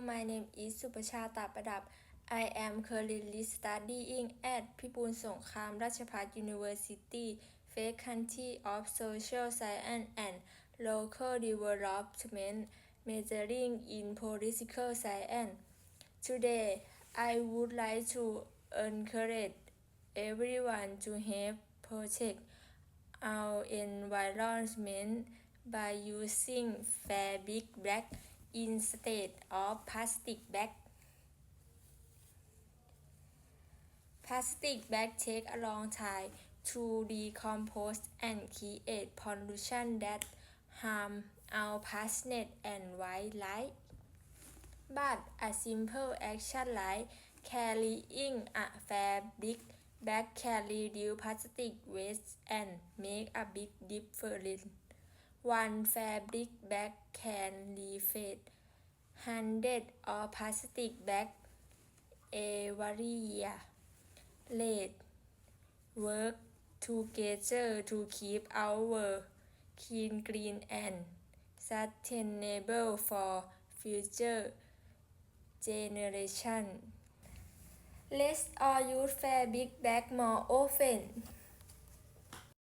my name is สุประชาตาประดับ I am currently studying at พิบูลสงครามราชภัฏ University Faculty of Social Science and Local Development majoring in Political Science Today I would like to encourage everyone to help protect our environment by using fabric bag instead of plastic bag. Plastic bags take a long time to decompose and create pollution that harm our planet and wildlife. But a simple action like carrying a fabric bag can reduce plastic waste and make a big difference. One fabric bag can replace hundreds of plastic bags every year. Let's work together to keep our clean, green and sustainable for future generations. Let's all use fabric bag more often.